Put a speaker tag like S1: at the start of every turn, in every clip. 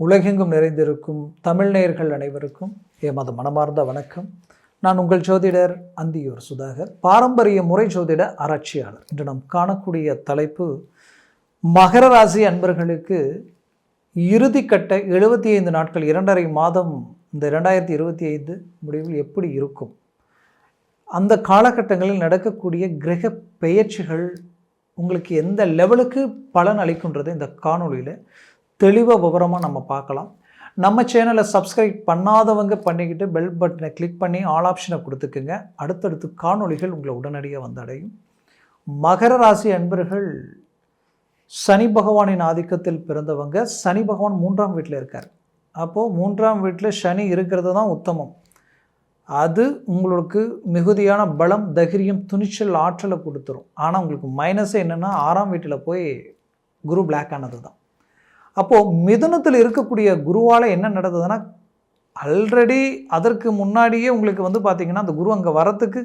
S1: உலகெங்கும் நிறைந்திருக்கும் தமிழ் நேயர்கள் அனைவருக்கும் எமது மனமார்ந்த வணக்கம். நான் உங்கள் ஜோதிடர் அந்தியூர் சுதாகர். பாரம்பரிய முறை ஜோதிட ஆராய்ச்சியாளர். இன்று நாம் காணக்கூடிய தலைப்பு மகர ராசி அன்பர்களுக்கு இறுதிக்கட்ட எழுபத்தி ஐந்து நாட்கள் இரண்டரை மாதம் இந்த இரண்டாயிரத்தி இருபத்தி ஐந்து முடிவில் எப்படி இருக்கும்? அந்த காலகட்டங்களில் நடக்கக்கூடிய கிரக பெயர்ச்சிகள் உங்களுக்கு எந்த லெவலுக்கு பலன் அளிக்கின்றது இந்த காணொளியில் தெளிவாக விவரமாக நம்ம பார்க்கலாம். நம்ம சேனலை சப்ஸ்கிரைப் பண்ணாதவங்க பண்ணிக்கிட்டு பெல் பட்டனை கிளிக் பண்ணி ஆல் ஆப்ஷனை கொடுத்துக்குங்க. அடுத்தடுத்து காணொளிகள் உங்களை உடனடியாக வந்தடையும் மகர ராசி அன்பர்கள் சனி பகவானின் ஆதிக்கத்தில் பிறந்தவங்க சனி பகவான் மூன்றாம் வீட்டில் இருக்கார். அப்போது மூன்றாம் வீட்டில் சனி இருக்கிறது தான் உத்தமம். அது உங்களுக்கு மிகுதியான பலம் தைரியம் துணிச்சல் ஆற்றலை கொடுத்துரும். ஆனால் உங்களுக்கு மைனஸே என்னென்னா ஆறாம் வீட்டில் போய் குரு பிளாக் ஆனது தான் அப்போது மிதுனத்தில் இருக்கக்கூடிய குருவால் என்ன நடந்ததுன்னா ஆல்ரெடி அதற்கு முன்னாடியே உங்களுக்கு வந்து பார்த்திங்கன்னா அந்த குரு அங்கே வரத்துக்கு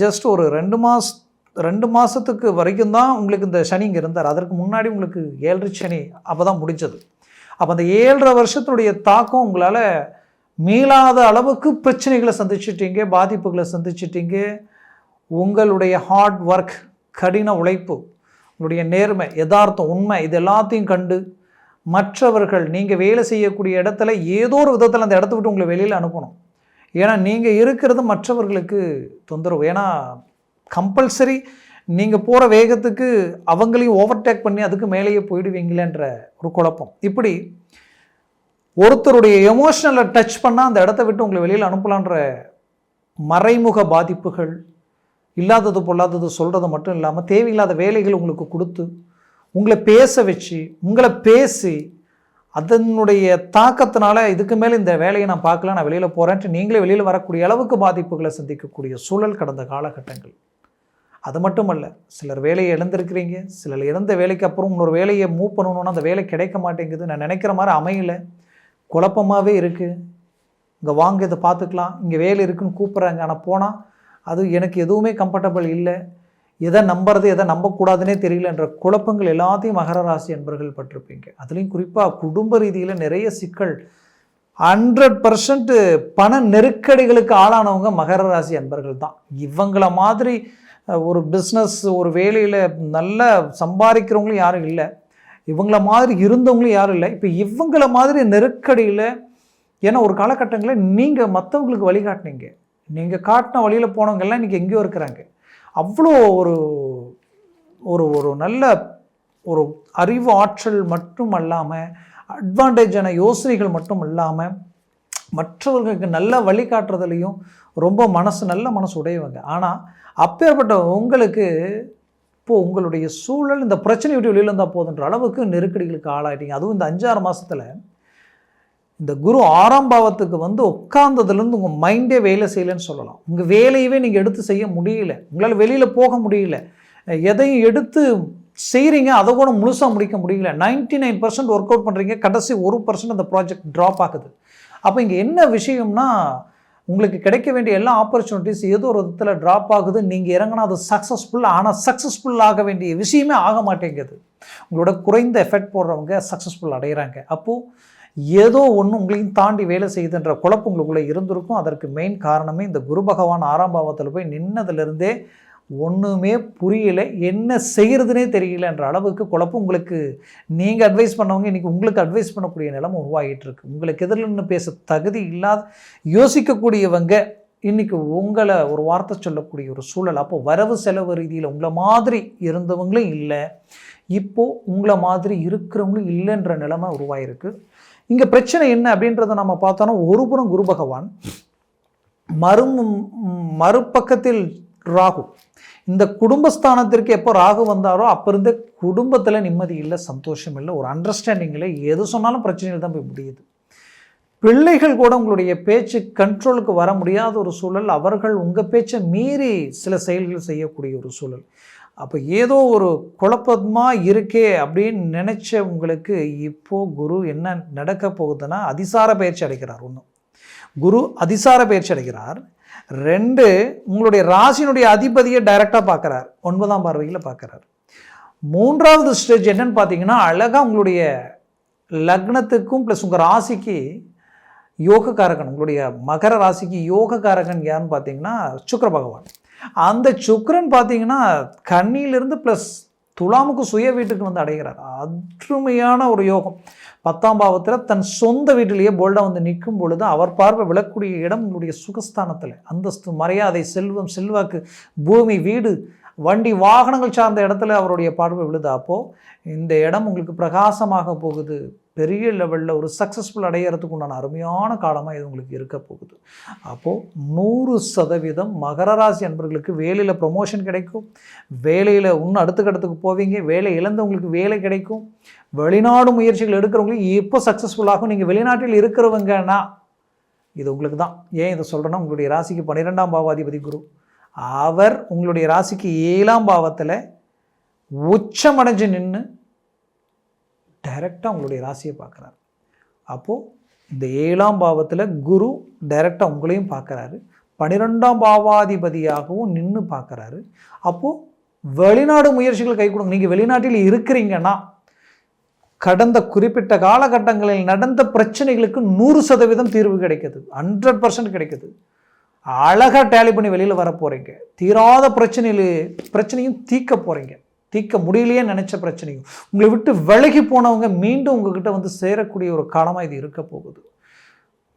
S1: ஜஸ்ட் ஒரு ரெண்டு மாஸ் ரெண்டு மாதத்துக்கு வரைக்கும் தான் உங்களுக்கு இந்த சனி இங்கே இருந்தார். அதற்கு முன்னாடி உங்களுக்கு ஏழரை சனி அப்போ தான் முடிஞ்சது. அப்போ அந்த ஏழரை வருஷத்தினுடைய தாக்கம் உங்களால் மீளாத அளவுக்கு பிரச்சனைகளை சந்திச்சிட்டீங்க பாதிப்புகளை சந்திச்சிட்டீங்க. உங்களுடைய ஹார்ட் ஒர்க் கடின உழைப்பு உங்களுடைய நேர்மை யதார்த்தம் உண்மை இது எல்லாத்தையும் கண்டு மற்றவர்கள் நீங்கள் வேலை செய்யக்கூடிய இடத்துல ஏதோ ஒரு விதத்தில் அந்த இடத்த விட்டு உங்களை வெளியில் அனுப்பணும். ஏன்னா நீங்கள் இருக்கிறது மற்றவர்களுக்கு தொந்தரவு. ஏன்னா கம்பல்சரி நீங்கள் போகிற வேகத்துக்கு அவங்களையும் ஓவர்டேக் பண்ணி அதுக்கு மேலேயே போயிடுவீங்களேன்ற ஒரு குழப்பம். இப்படி ஒருத்தருடைய எமோஷனலை டச் பண்ணால் அந்த இடத்த விட்டு உங்களை வெளியில் அனுப்பலான்ற மறைமுக பாதிப்புகள் இல்லாதது பொல்லாதது சொல்கிறது மட்டும் இல்லாமல் தேவையில்லாத வேலைகள் உங்களுக்கு கொடுத்து உங்களை பேச வச்சு உங்களை பேசி அதனுடைய தாக்கத்தினால இதுக்கு மேலே இந்த வேலையை நான் பார்க்கல நான் வெளியில் போகிறேன்ட்டு நீங்களே வெளியில் வரக்கூடிய அளவுக்கு பாதிப்புகளை சந்திக்கக்கூடிய சூழல் கடந்த காலகட்டங்கள். அது மட்டுமல்ல சிலர் வேலையை இழந்திருக்கிறீங்க சிலர் இழந்த வேலைக்கு அப்புறம் இன்னொரு வேலையை மூவ் பண்ணணுன்னா அந்த வேலை கிடைக்க மாட்டேங்குது. நான் நினைக்கிற மாதிரி அமையல. குழப்பமாகவே இருக்குது இங்கே வாங்க இதை பார்த்துக்கலாம். இங்கே வேலை இருக்குன்னு கூப்பிட்றாங்க. ஆனால் போனால் அது எனக்கு எதுவுமே கம்ஃபர்டபுள் இல்லை. எதை நம்புறது எதை நம்பக்கூடாதுன்னே தெரியலன்ற குழப்பங்கள் எல்லாத்தையும் மகர ராசி என்பர்கள் பட்டிருப்பீங்க. அதுலேயும் குறிப்பாக குடும்ப ரீதியில் நிறைய சிக்கல். ஹண்ட்ரட் பர்சன்ட் பண நெருக்கடிகளுக்கு ஆளானவங்க மகர ராசி அன்பர்கள் தான். இவங்கள மாதிரி ஒரு பிஸ்னஸ் ஒரு வேலையில் நல்லா சம்பாதிக்கிறவங்களும் யாரும் இல்லை. இவங்கள மாதிரி இருந்தவங்களும் யாரும் இல்லை. இப்போ இவங்கள மாதிரி நெருக்கடியில் ஏன்னா ஒரு காலகட்டங்களில் நீங்கள் மற்றவங்களுக்கு வழிகாட்டினீங்க. நீங்கள் காட்டின வழியில் போனவங்கெல்லாம் இன்றைக்கி எங்கேயோ இருக்கிறாங்க. அவ்வளோ ஒரு ஒரு ஒரு நல்ல ஒரு அறிவு ஆற்றல் மட்டும் அல்லாமல் அட்வான்டேஜான யோசனைகள் மட்டும் இல்லாமல் மற்றவர்களுக்கு நல்ல வழிகாட்டுறதுலையும் ரொம்ப மனசு நல்ல மனசு உடையவங்க. ஆனால் அப்பேற்பட்ட உங்களுக்கு இப்போது உங்களுடைய சூழல் இந்த பிரச்சனை விட்டு வெளியில் இருந்தால் போதுன்ற அளவுக்கு நெருக்கடிகளுக்கு ஆளாயிட்டீங்க. அதுவும் இந்த அஞ்சாறு மாதத்தில் இந்த குரு ஆறாம் பாவத்துக்கு வந்து உட்கார்ந்ததுலேருந்து உங்கள் மைண்டே வேலை செய்யலைன்னு சொல்லலாம். உங்கள் வேலையவே நீங்கள் எடுத்து செய்ய முடியல. உங்களால் வெளியில் போக முடியல. எதையும் எடுத்து செய்கிறீங்க அதை கூட முழுசாக முடிக்க முடியல. Ninety nine percent work out பண்ணுறீங்க கடைசி ஒரு பர்சன்ட் அந்த ப்ராஜெக்ட் ட்ராப் ஆகுது. அப்போ இங்கே என்ன விஷயம்னா உங்களுக்கு கிடைக்க வேண்டிய எல்லா ஆப்பர்ச்சுனிட்டிஸ் ஏதோ ஒரு விதத்தில் ட்ராப் ஆகுது. நீங்கள் இறங்கினா அது சக்ஸஸ்ஃபுல் ஆனால் சக்ஸஸ்ஃபுல் ஆக வேண்டிய விஷயமே ஆக மாட்டேங்குது. உங்களோட குறைந்த எஃபெக்ட் போடுறவங்க சக்ஸஸ்ஃபுல் அடைகிறாங்க அப்போது ஏதோ ஒன்று உங்களையும் தாண்டி வேலை செய்யுதுன்ற குழப்பம் உங்களுக்குள்ளே இருந்திருக்கும். அதற்கு மெயின் காரணமே இந்த குரு பகவான் ஆறாம் பாவத்தில் போய் நின்னதுலேருந்தே ஒன்றுமே புரியலை. என்ன செய்கிறதுனே தெரியலன்ற அளவுக்கு குழப்பம் உங்களுக்கு நீங்கள் அட்வைஸ் பண்ணவங்க இன்றைக்கி உங்களுக்கு அட்வைஸ் பண்ணக்கூடிய நிலைமை உருவாகிட்டு இருக்கு. உங்களுக்கு எதிரில் நின்று பேச தகுதி இல்லாத யோசிக்கக்கூடியவங்க இன்றைக்கி உங்களை ஒரு வார்த்தை சொல்லக்கூடிய ஒரு சூழல். அப்போ வரவு செலவு ரீதியில் உங்களை மாதிரி இருந்தவங்களும் இல்லை. இப்போது உங்களை மாதிரி இருக்கிறவங்களும் இல்லைன்ற நிலைமை உருவாயிருக்கு இங்கே பிரச்சனை என்ன அப்படின்றத நம்ம பார்த்தோன்னா ஒரு புறம் குரு பகவான் மறு மறுபக்கத்தில் ராகு. இந்த குடும்பஸ்தானத்திற்கு எப்போ ராகு வந்தாரோ அப்போ இருந்த குடும்பத்தில் நிம்மதி இல்லை சந்தோஷம் இல்லை ஒரு அண்டர்ஸ்டாண்டிங் இல்லை எது சொன்னாலும் பிரச்சனைகள் தான் போய் முடியுது. பிள்ளைகள் கூட உங்களுடைய பேச்சு கண்ட்ரோலுக்கு வர முடியாத ஒரு சூழல் அவர்கள் உங்கள் பேச்சை மீறி சில செயல்கள் செய்யக்கூடிய ஒரு சூழல். அப்போ ஏதோ ஒரு குழப்பமாக இருக்கே அப்படின்னு நினச்ச உங்களுக்கு இப்போது குரு என்ன நடக்க போகுதுன்னா அதிசார பயிற்சி அடைக்கிறார் ஒன்று குரு அதிசார பயிற்சி அடைக்கிறார் ரெண்டு உங்களுடைய ராசினுடைய அதிபதியை டைரெக்டாக பார்க்குறார். ஒன்பதாம் பார்வையில் பார்க்குறார். மூன்றாவது ஸ்டேஜ் என்னன்னு பார்த்தீங்கன்னா அழகாக உங்களுடைய லக்னத்துக்கும் ப்ளஸ் உங்கள் ராசிக்கு யோகக்காரகன் உங்களுடைய மகர ராசிக்கு யோகக்காரகன் யாருன்னு பார்த்தீங்கன்னா சுக்கர பகவான். அந்த சுக்கரன் பார்த்தீங்கன்னா கண்ணியிலிருந்து ப்ளஸ் துலாமுக்கு சுய வீட்டுக்கு வந்து அடைகிறார். அருமையான ஒரு யோகம். பத்தாம் பாவத்தில் தன் சொந்த வீட்டிலேயே போல்டாக வந்து நிற்கும் பொழுது அவர் பார்வை விழக்கூடிய இடம் உங்களுடைய சுகஸ்தானத்தில். அந்தஸ்து மரியாதை செல்வம் செல்வாக்கு பூமி வீடு வண்டி வாகனங்கள் சார்ந்த இடத்துல அவருடைய பார்வை விழுதாப்போ அப்போது இந்த இடம் உங்களுக்கு பிரகாசமாக போகுது. பெரிய லெவலில் ஒரு சக்ஸஸ்ஃபுல் அடையிறதுக்கு உண்டான அருமையான காலமாக இது உங்களுக்கு இருக்க போகுது. அப்போது நூறு சதவீதம் மகர ராசி அன்பர்களுக்கு வேலையில் ப்ரொமோஷன் கிடைக்கும். வேலையில் இன்னும் அடுத்த கட்டத்துக்கு போவீங்க. வேலை இழந்தவங்களுக்கு வேலை கிடைக்கும். வெளிநாடு முயற்சிகள் எடுக்கிறவங்களுக்கு எப்போ சக்ஸஸ்ஃபுல்லாகும் நீங்கள் வெளிநாட்டில் இருக்கிறவங்கன்னா இது உங்களுக்கு தான். ஏன் இதை சொல்கிறேன்னா உங்களுடைய ராசிக்கு பன்னிரெண்டாம் பாவாதிபதி குரு. அவர் உங்களுடைய ராசிக்கு ஏழாம் பாவத்தில் உச்சமடைஞ்சு நின்று டைரெக்டாக உங்களுடைய ராசியை பார்க்குறாரு. அப்போது இந்த ஏழாம் பாவத்தில் குரு டைரெக்டாக உங்களையும் பார்க்குறாரு. பன்னிரெண்டாம் பாவாதிபதியாகவும் நின்று பார்க்குறாரு. அப்போது வெளிநாடு முயற்சிகள் கை கொடுங்க. நீங்கள் வெளிநாட்டில் இருக்கிறீங்கன்னா கடந்த குறிப்பிட்ட காலகட்டங்களில் நடந்த பிரச்சனைகளுக்கு நூறு சதவீதம் தீர்வு கிடைக்குது. ஹண்ட்ரட் பர்சன்ட் கிடைக்குது. அழகாக டேலி பண்ணி வெளியில் வர போகிறீங்க தீராத பிரச்சனையில் பிரச்சனையும் தீக்க போகிறீங்க தீர்க்க முடியலையே நினச்ச பிரச்சனையும் உங்களை விட்டு விலகி போனவங்க மீண்டும் உங்ககிட்ட வந்து சேரக்கூடிய ஒரு காலமாக இது இருக்க போகுது.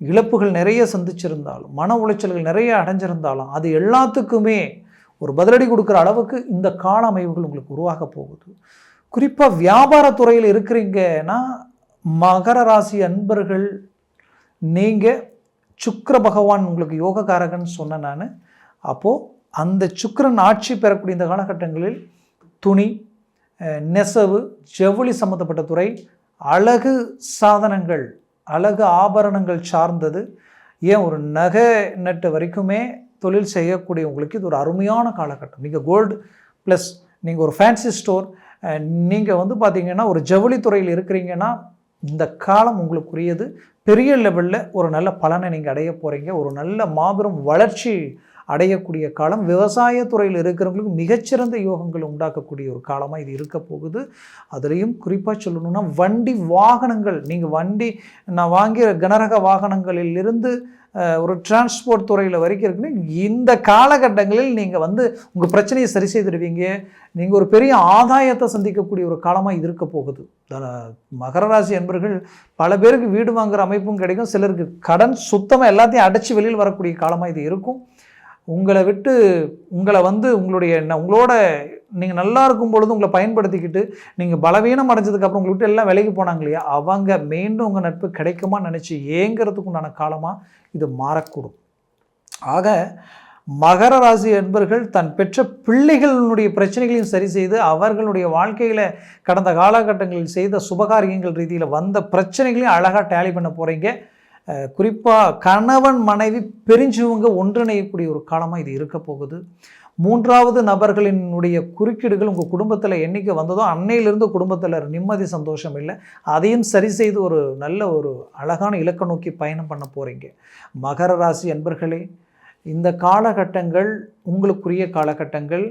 S1: இழப்புகள் நிறைய சந்திச்சிருந்தாலும் மன உளைச்சல்கள் நிறைய அடைஞ்சிருந்தாலும் அது எல்லாத்துக்குமே ஒரு பதிலடி கொடுக்குற அளவுக்கு இந்த கால அமைவுகள் உங்களுக்கு உருவாக போகுது. குறிப்பாக வியாபாரத்துறையில் இருக்கிறீங்கன்னா மகர ராசி அன்பர்கள் நீங்கள் சுக்கர பகவான் உங்களுக்கு யோகக்காரகன் சொன்னேன் நான். அப்போது அந்த சுக்கரன் ஆட்சி பெறக்கூடிய இந்த காலகட்டங்களில் துணி நெசவு ஜவுளி சம்மந்தப்பட்ட துறை அழகு சாதனங்கள் அழகு ஆபரணங்கள் சார்ந்தது. ஏன் ஒரு நகை நட்டு வரைக்குமே தொழில் செய்யக்கூடியவங்களுக்கு இது ஒரு அருமையான காலகட்டம். நீங்கள் கோல்டு ப்ளஸ் நீங்கள் ஒரு ஃபேன்சி ஸ்டோர் நீங்கள் வந்து பார்த்தீங்கன்னா ஒரு ஜவுளி துறையில் இருக்கிறீங்கன்னா இந்த காலம் உங்களுக்குரியது. பெரிய லெவலில் ஒரு நல்ல பலனை நீங்கள் அடைய போகிறீங்க ஒரு நல்ல மாபெரும் வளர்ச்சி அடையக்கூடிய காலம் விவசாயத்துறையில் இருக்கிறவங்களுக்கு மிகச்சிறந்த யோகங்கள் உண்டாக்கக்கூடிய ஒரு காலமாக இது இருக்க போகுது. அதுலேயும் குறிப்பாக சொல்லணும்னா வண்டி வாகனங்கள் நீங்கள் வண்டி நான் வாங்கிய கனரக வாகனங்களிலிருந்து ஒரு டிரான்ஸ்போர்ட் துறையில் வரைக்கும் இருக்குன்னு இந்த காலகட்டங்களில் நீங்கள் வந்து உங்கள் பிரச்சனையை சரி செய்திடுவீங்க. நீங்கள் ஒரு பெரிய ஆதாயத்தை சந்திக்கக்கூடிய ஒரு காலமாக இது இருக்க போகுது. மகர ராசி என்பர்கள் பல பேருக்கு வீடு வாங்குற அமைப்பும் கிடைக்கும். சிலருக்கு கடன் சுத்தமாக எல்லாத்தையும் அடைச்சி வெளியில் வரக்கூடிய காலமாக இது இருக்கும். உங்களை விட்டு உங்களை வந்து உங்களுடைய என்ன உங்களோட நீங்கள் நல்லா இருக்கும் பொழுது உங்களை பயன்படுத்திக்கிட்டு நீங்கள் பலவீனம் அடைஞ்சதுக்கப்புறம் உங்களை விட்டு எல்லாம் விலைக்கு போனாங்க இல்லையா? அவங்க மீண்டும் உங்கள் நட்பு கிடைக்குமா நினச்சி ஏங்கிறதுக்கு உண்டான காலமாக இது மாறக்கூடும். ஆக மகர ராசி என்பர்கள் தன் பெற்ற பிள்ளைகளுடைய பிரச்சனைகளையும் சரி செய்து அவர்களுடைய வாழ்க்கையில் கடந்த காலகட்டங்களில் செய்த சுபகாரியங்கள் ரீதியில் வந்த பிரச்சனைகளையும் அழகாக டேலி பண்ண போகிறீங்க குறிப்பாக கணவன் மனைவி பிரிஞ்சவங்க ஒன்றிணையக்கூடிய ஒரு காலமாக இது இருக்க போகுது. மூன்றாவது நபர்களினுடைய குறுக்கீடுகள் உங்கள் குடும்பத்தில் என்றைக்கு வந்ததோ அன்னையிலிருந்து குடும்பத்தில் நிம்மதி சந்தோஷம் இல்லை. அதையும் சரி செய்து ஒரு நல்ல ஒரு அழகான இலக்கை நோக்கி பயணம் பண்ண போகிறீங்க மகர ராசி அன்பர்களே இந்த காலகட்டங்கள் உங்களுக்குரிய காலகட்டங்கள்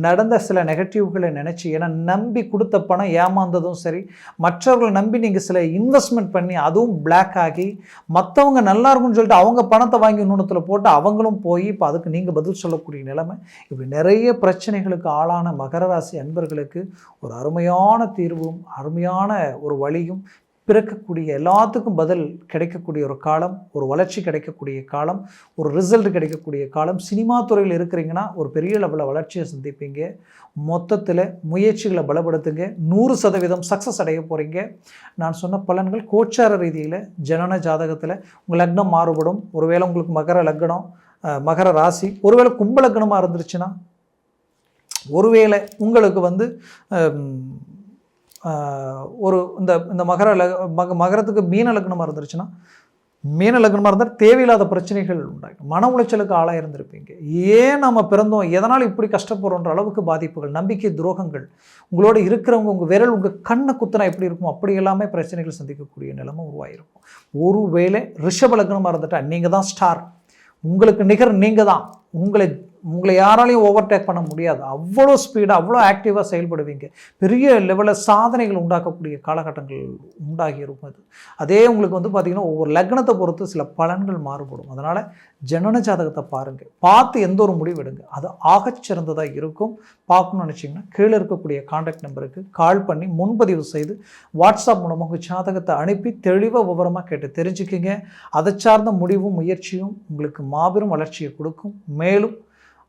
S1: நடந்த சில நெகட்டிவ்களை நினச்சி ஏன்னா நம்பி கொடுத்த பணம் ஏமாந்ததும் சரி மற்றவர்களை நம்பி நீங்கள் சில இன்வெஸ்ட்மெண்ட் பண்ணி அதுவும் பிளாக் ஆகி மற்றவங்க நல்லா இருக்கும்னு சொல்லிட்டு அவங்க பணத்தை வாங்கி இன்னொன்றுத்தில் போட்டு அவங்களும் போய் இப்போ அதுக்கு நீங்கள் பதில் சொல்லக்கூடிய நிலைமை. இப்படி நிறைய பிரச்சனைகளுக்கு ஆளான மகர ராசி அன்பர்களுக்கு ஒரு அருமையான தீர்வும் அருமையான ஒரு வழியும் பிறக்கக்கூடிய எல்லாத்துக்கும் பதில் கிடைக்கக்கூடிய ஒரு காலம் ஒரு வளர்ச்சி கிடைக்கக்கூடிய காலம் ஒரு ரிசல்ட் கிடைக்கக்கூடிய காலம். சினிமா துறையில் இருக்கிறீங்கன்னா ஒரு பெரிய லெவலில் வளர்ச்சியை சந்திப்பீங்க. மொத்தத்தில் முயற்சிகளை பலப்படுத்துங்க. நூறு சதவீதம் சக்ஸஸ் அடைய போகிறீங்க நான் சொன்ன பலன்கள் கோச்சார ரீதியில் ஜனன ஜாதகத்தில் உங்கள் லக்னம் மாறுபடும். ஒருவேளை உங்களுக்கு மகர லக்னம் மகர ராசி ஒருவேளை கும்ப லக்னமாக இருந்துருச்சுன்னா ஒருவேளை உங்களுக்கு வந்து ஒரு இந்த இந்த மகர மக மகரத்துக்கு மீன லக்னமாக இருந்துருச்சுன்னா மீன லக்னமாக இருந்தால் தேவையில்லாத பிரச்சனைகள் உண்டாகும் மன உளைச்சலுக்கு ஆளாக இருந்திருப்பீங்க. ஏன் நம்ம பிறந்தோம்? எதனால் இப்படி கஷ்டப்படுறோன்ற அளவுக்கு பாதிப்புகள் நம்பிக்கை துரோகங்கள் உங்களோட இருக்கிறவங்க உங்கள் விரல் உங்கள் கண்ணை குத்தனா எப்படி இருக்கும் அப்படி எல்லாமே பிரச்சனைகள் சந்திக்கக்கூடிய நிலைமை உருவாயிருக்கும். ஒருவேளை ரிஷப லக்னமாக இருந்துட்டா நீங்கள் தான் ஸ்டார் உங்களுக்கு நிகர் நீங்கள் தான் உங்களை உங்களை யாராலையும் ஓவர்டேக் பண்ண முடியாது. அவ்வளோ ஸ்பீடாக அவ்வளோ ஆக்டிவாக செயல்படுவீங்க. பெரிய லெவலில் சாதனைகள் உண்டாக்கக்கூடிய காலகட்டங்கள் உண்டாகி இருக்கும் அது. அதே உங்களுக்கு வந்து பார்த்திங்கன்னா ஒவ்வொரு லக்னத்தை பொறுத்து சில பலன்கள் மாறுபடும். அதனால் ஜனன ஜாதகத்தை பாருங்கள் பார்த்து எந்த ஒரு முடிவு எடுங்க அது ஆகச்சிறந்ததாக இருக்கும். பார்க்கணும்னு நினச்சிங்கன்னா கீழே இருக்கக்கூடிய காண்டாக்ட் நம்பருக்கு கால் பண்ணி முன்பதிவு செய்து வாட்ஸ்அப் மூலமாக ஜாதகத்தை அனுப்பி தெளிவாக விவரமாக கேட்டு தெரிஞ்சுக்கிங்க. அதை சார்ந்த முடிவும் முயற்சியும் உங்களுக்கு மாபெரும் வளர்ச்சியை கொடுக்கும். மேலும்